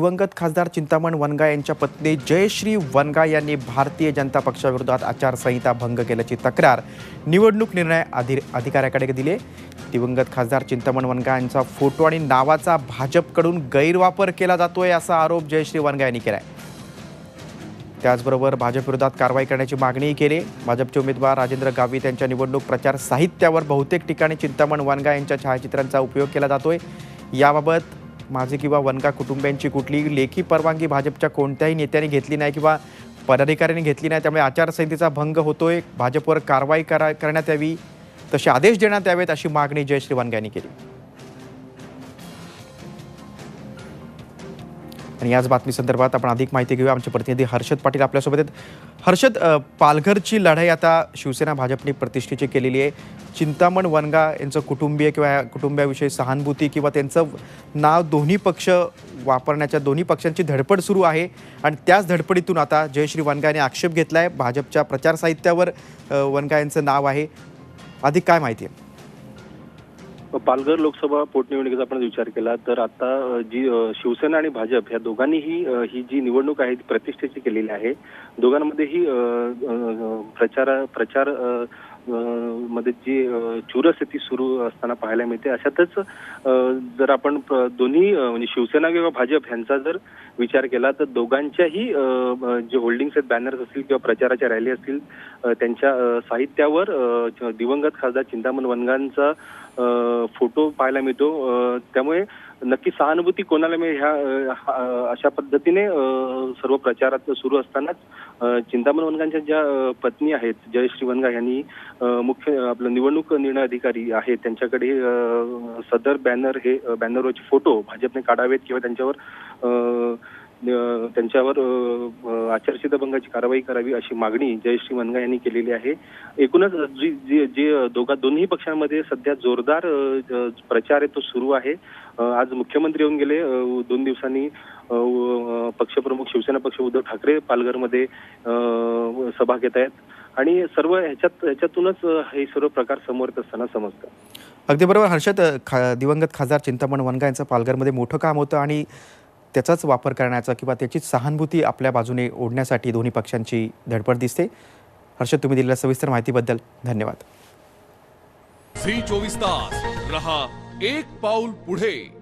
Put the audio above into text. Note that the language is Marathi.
दिवंगत खासदार चिंतामण वनगा यांच्या पत्नी जयश्री वनगा यांनी भारतीय जनता पक्षाविरोधात आचारसंहिता भंग केल्याची तक्रार निवडणूक निर्णय अधि अधिकाऱ्याकडे दिले दिवंगत खासदार चिंतामण वनगा यांचा फोटो आणि नावाचा भाजपकडून गैरवापर केला जातोय असा आरोप जयश्री वनगा यांनी केला आहे त्याचबरोबर भाजपविरोधात कारवाई करण्याची मागणीही केली. भाजपचे उमेदवार राजेंद्र गावित यांच्या निवडणूक प्रचार साहित्यावर बहुतेक ठिकाणी चिंतामण वनगा यांच्या छायाचित्रांचा उपयोग केला जातोय. याबाबत माझे किंवा वनगा कुटुंबियांची कुठली लेखी परवानगी भाजपच्या कोणत्याही नेत्याने घेतली नाही किंवा पदाधिकाऱ्यांनी घेतली नाही त्यामुळे आचारसंहितेचा भंग होतोय. भाजपवर कारवाई करा करण्यात यावी तसे आदेश देण्यात यावेत अशी मागणी जयश्री वनगा यांनी केली. आणि याच बातमी संदर्भात आपण अधिक माहिती घेऊया. आमचे प्रतिनिधी हर्षद पाटील आपल्यासोबत आहेत. हर्षद पालघरची लढाई आता शिवसेना भाजपने प्रतिष्ठेची केलेली आहे. चिंतामण वनगा यांचं कुटुंबीय किंवा या कुटुंबियाविषयी सहानुभूती किंवा त्यांचं नाव दोन्ही पक्ष वापरण्याच्या दोन्ही पक्षांची धडपड सुरू आहे. आणि त्याच धडपडीतून आता जयश्री वनगा यांनी आक्षेप घेतला आहे भाजपच्या प्रचार साहित्यावर वनगा यांचं नाव आहे. अधिक काय माहिती आहे? पालघर लोकसभा पोटनिवडणुकीचा आपण विचार केला तर आता जी शिवसेना आणि भाजप या दोघांनीही ही जी निवडणूक आहे ती प्रतिष्ठेची केलेली आहे. दोघांमध्येही प्रचार प्रचार मध्ये जी चुरस्थिती सुरू असताना पाहायला मिळते अशातच जर आपण दोन्ही म्हणजे शिवसेना किंवा भाजप यांचा जर विचार केला तर दोघांच्याही जे होल्डिंग्स आहेत बॅनर्स असतील किंवा प्रचाराच्या रॅली असतील त्यांच्या साहित्यावर दिवंगत खासदार चिंतामण वनगांचा फोटो पाहायला मिळतो. त्यामुळे नक्की सहानुभूती कोणाला मिळेल ह्या हा- अशा पद्धतीने सर्व प्रचारात सुरू असतानाच चिंतामण वनगांच्या ज्या पत्नी आहेत जयश्री वनगा यांनी मुख्य आपलं निवडणूक निर्णय अधिकारी आहेत त्यांच्याकडे सदर बॅनर हे बॅनरवरचे फोटो भाजपने काढावेत किंवा त्यांच्यावर त्यांच्यावर आचारसंहिताभंगाची कारवाई करावी अशी मागणी जयश्री मनगा यांनी केलेली आहे. एकूणच जी जी जे दोघा दोन्ही पक्षांमध्ये सध्या जोरदार प्रचार आहे तो सुरू आहे. आज मुख्यमंत्री येऊन गेले दोन दिवसांनी पक्षप्रमुख शिवसेना पक्ष उद्धव ठाकरे पालघरमध्ये सभा घेत आहेत. आणि सर्व ह्याच्यात ह्याच्यातूनच हे सर्व प्रकार समोर येत असताना समजतं अगदी बरोबर. हर्षद खा दिवंगत खासदार चिंतामण वनगा यांचं पालघरमध्ये मोठं काम होतं आणि त्याचाच वापर करण्याचा किंवा त्याचीच सहानुभूती आपल्या बाजूने ओढण्यासाठी दोन्ही पक्षांची धडपड दिसते. हर्षद तुम्ही दिलेल्या सविस्तर माहितीबद्दल धन्यवाद. झी चोवीस तास. रहा एक पाऊल पुढे.